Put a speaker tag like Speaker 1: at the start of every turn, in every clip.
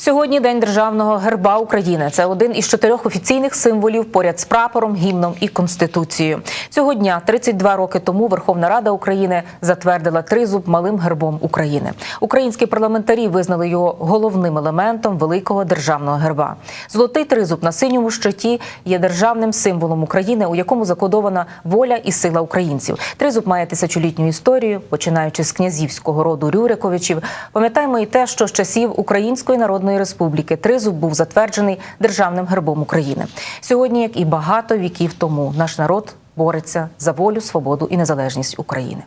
Speaker 1: Сьогодні день державного герба України. Це один із чотирьох офіційних символів поряд з прапором, гімном і конституцією. Цього дня, 32 роки тому, Верховна Рада України затвердила тризуб малим гербом України. Українські парламентарі визнали його головним елементом великого державного герба. Золотий тризуб на синьому щиті є державним символом України, у якому закодована воля і сила українців. Тризуб має тисячолітню історію, починаючи з князівського роду Рюриковичів. Пам'ятаємо і те, що з часів Української народної республіки тризуб був затверджений державним гербом України. Сьогодні, як і багато віків тому, наш народ бореться за волю, свободу і незалежність України.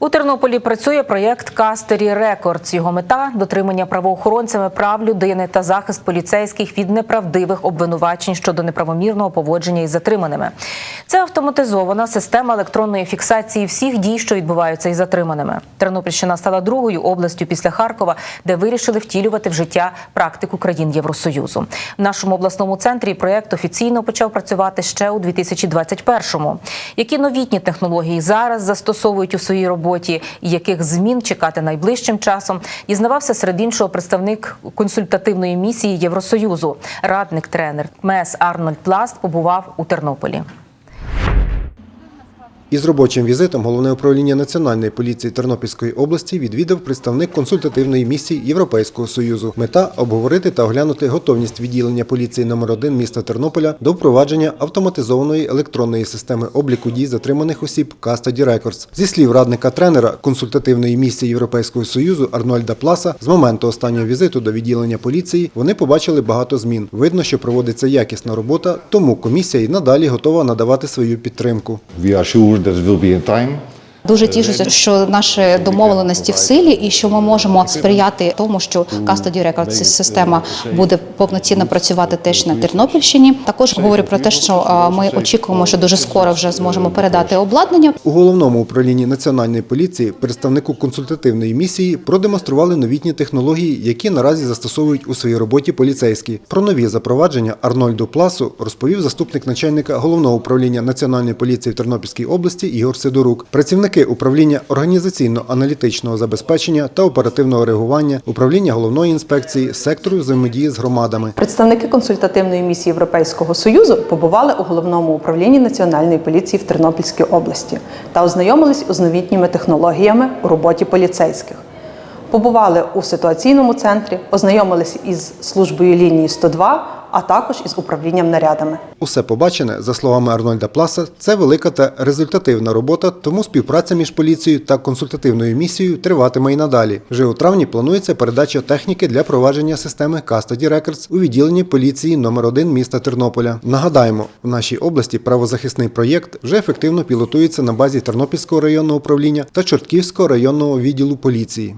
Speaker 1: У Тернополі працює проєкт Кастері Рекордс. Його мета дотримання правоохоронцями прав людини та захист поліцейських від неправдивих обвинувачень щодо неправомірного поводження із затриманими. Це автоматизована система електронної фіксації всіх дій, що відбуваються із затриманими. Тернопільщина стала другою областю після Харкова, де вирішили втілювати в життя практику країн Євросоюзу. В нашому обласному центрі проєкт офіційно почав працювати ще у 2021-му. Які новітні технології зараз застосовують у своїй роботі і яких змін чекати найближчим часом, дізнавався серед іншого представник консультативної місії Євросоюзу, радник тренер МЕС Арнольд Пласт побував у Тернополі.
Speaker 2: Із робочим візитом головне управління Національної поліції Тернопільської області відвідав представник консультативної місії Європейського союзу. Мета обговорити та оглянути готовність відділення поліції номер 1 міста Тернополя до впровадження автоматизованої електронної системи обліку дій затриманих осіб Custody Records. Зі слів радника тренера консультативної місії Європейського союзу Арнольда Пласа, з моменту останнього візиту до відділення поліції вони побачили багато змін. Видно, що проводиться якісна робота, тому комісія й надалі готова надавати свою підтримку.
Speaker 3: there will be a time.
Speaker 4: Дуже тішуся, що наші домовленості в силі, і що ми можемо сприяти тому, що Custody Records система буде повноцінно працювати теж на Тернопільщині. Також говорю про те, що ми очікуємо, що дуже скоро вже зможемо передати обладнання.
Speaker 2: У головному управлінні національної поліції представнику консультативної місії продемонстрували новітні технології, які наразі застосовують у своїй роботі поліцейські. Про нові запровадження Арнольду Пласу розповів заступник начальника головного управління національної поліції в Тернопільській області Ігор Сидорук. Працівники управління організаційно-аналітичного забезпечення та оперативного реагування, управління головної інспекції, сектору взаємодії з громадами.
Speaker 5: Представники консультативної місії Європейського союзу побували у головному управлінні національної поліції в Тернопільській області та ознайомились з новітніми технологіями у роботі поліцейських. Побували у ситуаційному центрі, ознайомились із службою лінії 102, а також із управлінням нарядами.
Speaker 2: Усе побачене, за словами Арнольда Пласа, це велика та результативна робота, тому співпраця між поліцією та консультативною місією триватиме і надалі. Вже у травні планується передача техніки для провадження системи Custody Records у відділенні поліції номер 1 міста Тернополя. Нагадаємо, в нашій області правозахисний проєкт вже ефективно пілотується на базі Тернопільського районного управління та Чортківського районного відділу поліції.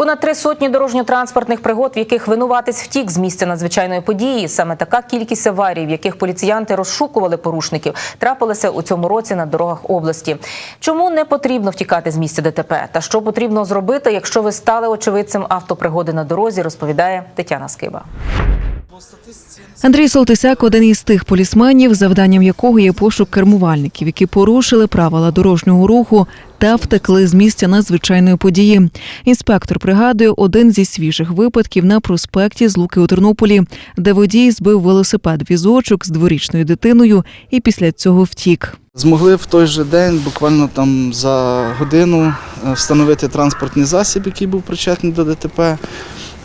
Speaker 1: Понад три сотні дорожньо-транспортних пригод, в яких винуватись втік з місця надзвичайної події. Саме така кількість аварій, в яких поліціянти розшукували порушників, трапилася у цьому році на дорогах області. Чому не потрібно втікати з місця ДТП? Та що потрібно зробити, якщо ви стали очевидцем автопригоди на дорозі, розповідає Тетяна Скиба.
Speaker 6: Андрій Солтисяк один із тих полісменів, завданням якого є пошук кермувальників, які порушили правила дорожнього руху та втекли з місця надзвичайної події. Інспектор пригадує один зі свіжих випадків на проспекті з Луки у Тернополі, де водій збив велосипед візочок з дворічною дитиною і після цього втік.
Speaker 7: Змогли в той же день, буквально там за годину, е, встановити транспортний засіб, який був причетний до ДТП.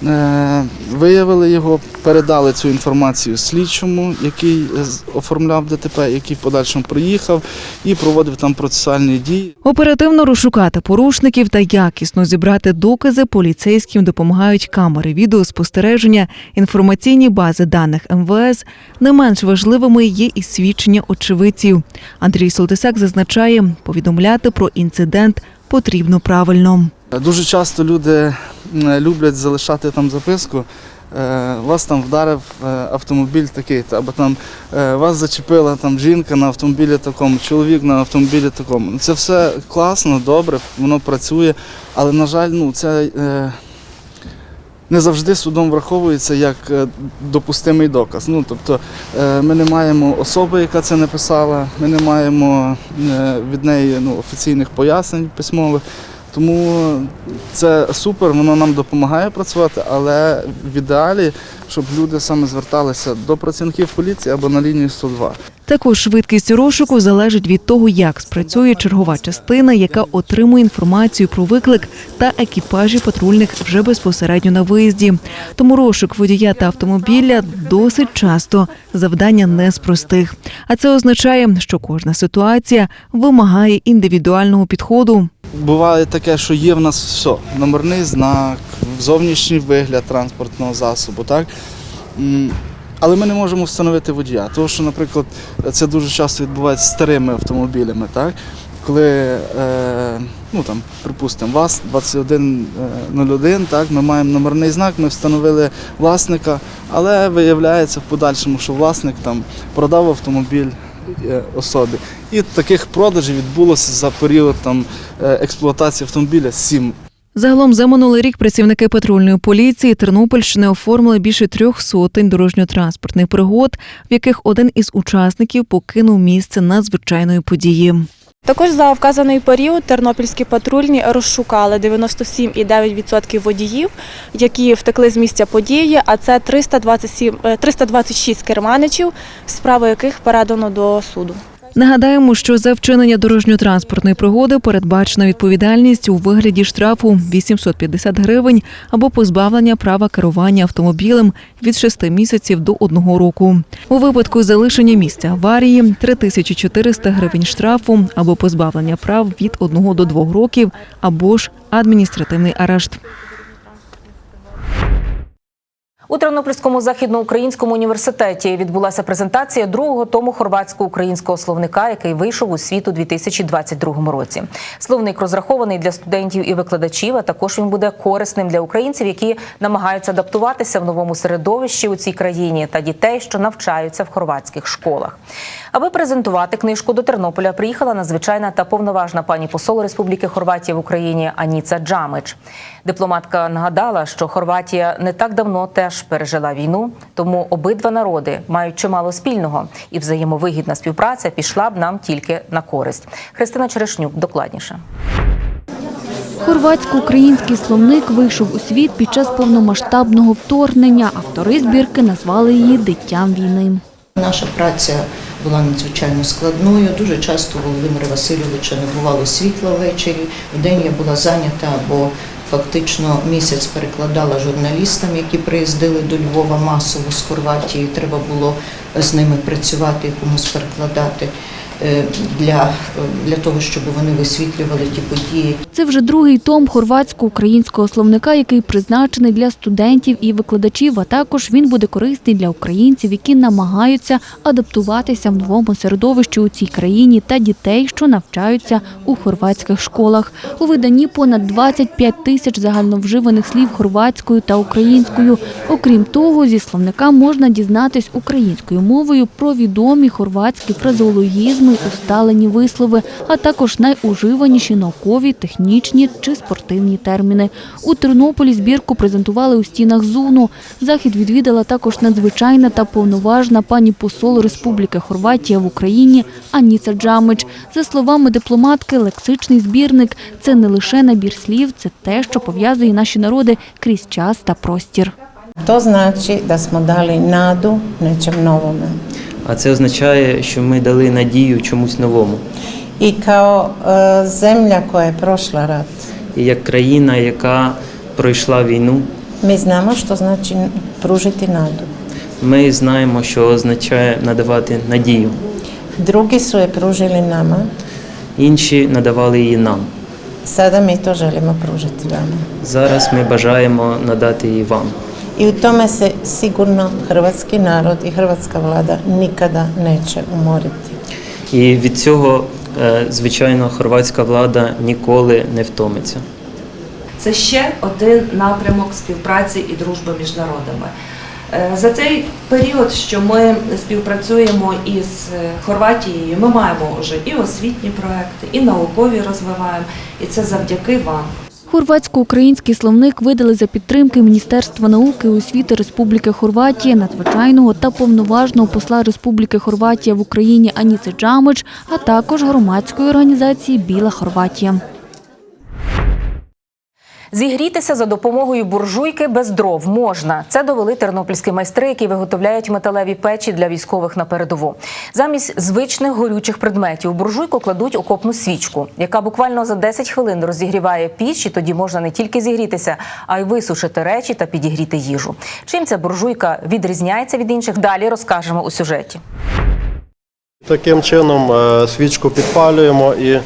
Speaker 7: Е, Виявили його, передали цю інформацію слідчому, який е, оформляв ДТП, який в подальшому приїхав і проводив там процесуальні дії.
Speaker 6: Оперативно розшукати порушників та якісно зібрати докази поліцейським допомагають камери відеоспостереження, інформаційні бази даних МВС. Не менш важливими є і свідчення очевидців. Андрій Солтисак зазначає, повідомляти про інцидент потрібно правильно.
Speaker 7: Дуже часто люди люблять залишати там записку. е, Вас там вдарив е, автомобіль такий, або там е, вас зачепила там жінка на автомобілі такому, чоловік на автомобілі такому. Це все класно, добре, воно працює, але на жаль, ну це не завжди судом враховується як допустимий доказ. Ну, тобто ми не маємо особи, яка це написала, ми не маємо від неї ну, офіційних пояснень письмових. Тому це супер, воно нам допомагає працювати, але в ідеалі, щоб люди саме зверталися до працівників поліції або на лінію 102.
Speaker 6: Також швидкість розшуку залежить від того, як спрацює чергова частина, яка отримує інформацію про виклик та екіпажі патрульних вже безпосередньо на виїзді. Тому розшук водія та автомобіля досить часто завдання не з простих. А це означає, що кожна ситуація вимагає індивідуального підходу.
Speaker 7: Буває таке, що є в нас все: номерний знак, зовнішній вигляд транспортного засобу, так? Але ми не можемо встановити водія. Тому що, наприклад, це дуже часто відбувається з старими автомобілями, так? Коли, е, ну там, припустимо, ВАЗ 2101, так, ми маємо номерний знак, ми встановили власника, але виявляється в подальшому, що власник там продав автомобіль е, особі. І таких продажів відбулося за період там, експлуатації автомобіля 7
Speaker 6: Загалом за минулий рік працівники патрульної поліції Тернопільщини оформили більше трьох сотень дорожньо-транспортних пригод, в яких один із учасників покинув місце надзвичайної події.
Speaker 8: Також за вказаний період тернопільські патрульні розшукали 97,9% водіїв, які втекли з місця події, а це 327, е, 326 керманичів, справи яких передано до суду.
Speaker 6: Нагадаємо, що за вчинення дорожньо-транспортної пригоди передбачена відповідальність у вигляді штрафу 850 гривень або позбавлення права керування автомобілем від 6 місяців до 1 року. У випадку залишення місця аварії 3400 гривень штрафу або позбавлення прав від 1 до 2 років, або ж адміністративний арешт.
Speaker 1: У Тернопільському західноукраїнському університеті відбулася презентація другого тому хорватсько-українського словника, який вийшов у світ у 2022 році. Словник розрахований для студентів і викладачів. А також він буде корисним для українців, які намагаються адаптуватися в новому середовищі у цій країні, та дітей, що навчаються в хорватських школах. Аби презентувати книжку до Тернополя, приїхала надзвичайна та повноважна пані посол Республіки Хорватія в Україні Аніца Джамич. Дипломатка нагадала, що Хорватія не так давно теж пережила війну, тому обидва народи мають чимало спільного, і взаємовигідна співпраця пішла б нам тільки на користь. Христина Черешнюк докладніше.
Speaker 9: Хорватсько-український словник вийшов у світ під час повномасштабного вторгнення. Автори збірки назвали її Диттям війни.
Speaker 10: Наша праця була надзвичайно складною. Дуже часто у Володимира Васильовича не бувало світла ввечері. В день я була зайнята, бо фактично місяць перекладала журналістам, які приїздили до Львова масово з Хорватії. Треба було з ними працювати комусь перекладати для, для того, щоб вони висвітлювали ті події,
Speaker 9: Це вже другий том хорватсько-українського словника, який призначений для студентів і викладачів. А також він буде корисний для українців, які намагаються адаптуватися в новому середовищі у цій країні та дітей, що навчаються у хорватських школах. У виданні понад 25 тисяч загальновживаних слів хорватською та українською. Окрім того, зі словника можна дізнатись українською мовою про відомі хорватські фразеологізми, усталені вислови, а також найуживаніші наукові, технічні чи спортивні терміни. У Тернополі збірку презентували у стінах ЗУНу. Захід відвідала також надзвичайна та повноважна пані посол Республіки Хорватія в Україні Аніца Джамич. За словами дипломатки, лексичний збірник це не лише набір слів, це те, що пов'язує наші народи крізь час та простір.
Speaker 11: To znači da smo dali nadu nečem novome.
Speaker 12: А це означає, що ми дали надію чомусь новому.
Speaker 11: E, zemlja koja je prošla rat,
Speaker 12: І як країна, яка пройшла війну,
Speaker 11: mi znamo što znači pružiti nadu.
Speaker 12: ми знаємо, що означає надавати надію.
Speaker 11: Su je pružili nama,
Speaker 12: Інші надавали її нам.
Speaker 11: mi to želimo pružiti vama.
Speaker 12: Зараз ми бажаємо надати її вам.
Speaker 11: I u tome se sigurno hrvatski narod i hrvatska vlada nikada neće umoriti.
Speaker 12: І від цього, е, звичайно, хорватська влада ніколи не втомиться.
Speaker 13: Це ще один напрямок співпраці і дружби між народами. Е, За цей період, що ми співпрацюємо із е, Хорватією, ми маємо вже і освітні проекти, і наукові розвиваємо, і це завдяки вам.
Speaker 9: Хорватсько-український словник видали за підтримки Міністерства науки і освіти Республіки Хорватія, надзвичайного та повноважного посла Республіки Хорватія в Україні Аніци Джамич, а також громадської організації Біла Хорватія.
Speaker 1: Зігрітися за допомогою буржуйки без дров можна. Це довели тернопільські майстри, які виготовляють металеві печі для військових на передову. Замість звичних горючих предметів буржуйку кладуть окопну свічку, яка буквально за 10 хвилин розігріває піч, і тоді можна не тільки зігрітися, а й висушити речі та підігріти їжу. Чим ця буржуйка відрізняється від інших? Далі розкажемо у сюжеті.
Speaker 14: Таким чином е, свічку підпалюємо і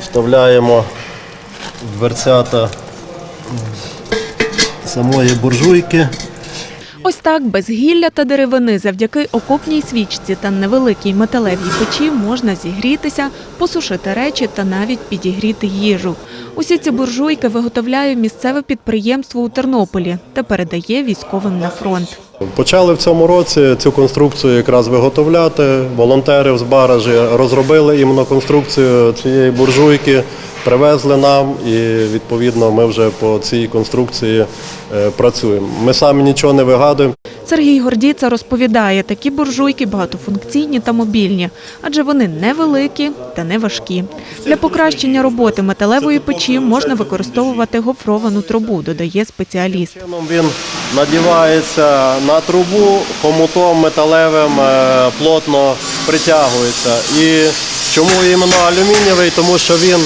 Speaker 14: вставляємо дверцята самої буржуйки.
Speaker 15: Ось так без гілля та деревини завдяки окопній свічці та невеликій металевій печі можна зігрітися, посушити речі та навіть підігріти їжу. Усі ці буржуйки виготовляє місцеве підприємство у Тернополі та передає військовим на фронт.
Speaker 14: Почали в цьому році цю конструкцію якраз виготовляти. Волонтери в Збаражі розробили іменно конструкцію цієї буржуйки, привезли нам і відповідно ми вже по цій конструкції е, працюємо. Ми самі нічого не вигадуємо.
Speaker 15: Сергій Гордіца розповідає, такі буржуйки багатофункційні та мобільні, адже вони невеликі та не важкі. Для покращення роботи металевої печі можна використовувати гофровану трубу, додає спеціаліст.
Speaker 14: Він надівається на трубу, хомутом металевим е, плотно притягується. І чому іменно алюмінієвий? Тому що він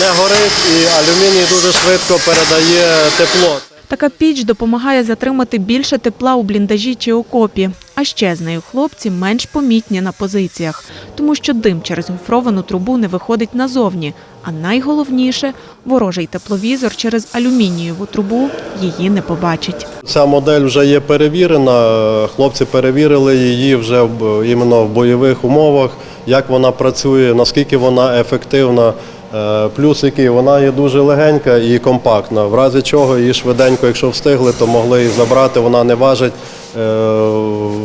Speaker 14: не горить і алюміній дуже швидко передає тепло.
Speaker 15: Така піч допомагає затримати більше тепла у бліндажі чи окопі. А ще з нею хлопці менш помітні на позиціях, тому що дим через гофровану трубу не виходить назовні. А найголовніше ворожий тепловізор через алюмінієву трубу її не побачить.
Speaker 14: Ця модель вже є перевірена. Хлопці перевірили її вже в- іменно в бойових умовах, як вона працює, наскільки вона ефективна. Е, Плюс який вона є дуже легенька і компактна. В разі чого її швиденько, якщо встигли, то могли її забрати. Вона не важить е,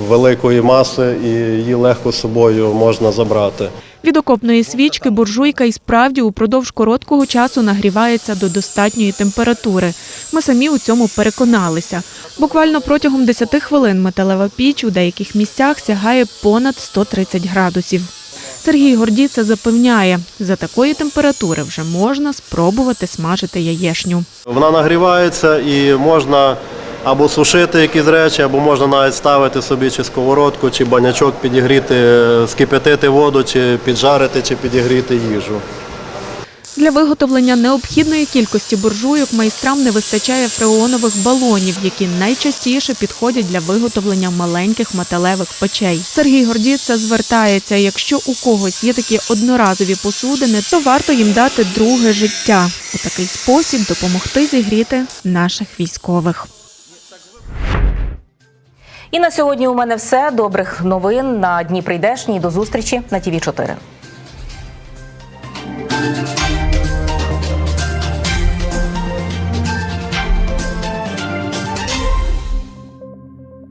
Speaker 14: великої маси і її легко з собою можна забрати.
Speaker 15: Від окопної свічки буржуйка і справді упродовж короткого часу нагрівається до достатньої температури. Ми самі у цьому переконалися. Буквально протягом 10 хвилин металева піч у деяких місцях сягає понад 130 градусів. Сергій Гордіца запевняє, за такої температури вже можна спробувати смажити яєшню.
Speaker 14: Вона нагрівається і можна або сушити якісь речі, або можна навіть ставити собі чи сковородку, чи банячок підігріти, скипятити воду, чи піджарити, чи підігріти їжу.
Speaker 15: Для виготовлення необхідної кількості буржуйок майстрам не вистачає фреонових балонів, які найчастіше підходять для виготовлення маленьких металевих печей. Сергій Гордіца звертається, якщо у когось є такі одноразові посудини, то варто їм дати друге життя. У такий спосіб допомогти зігріти наших військових.
Speaker 1: І на сьогодні у мене все. Добрих новин на дні прийдешні. До зустрічі на ТІВІ 4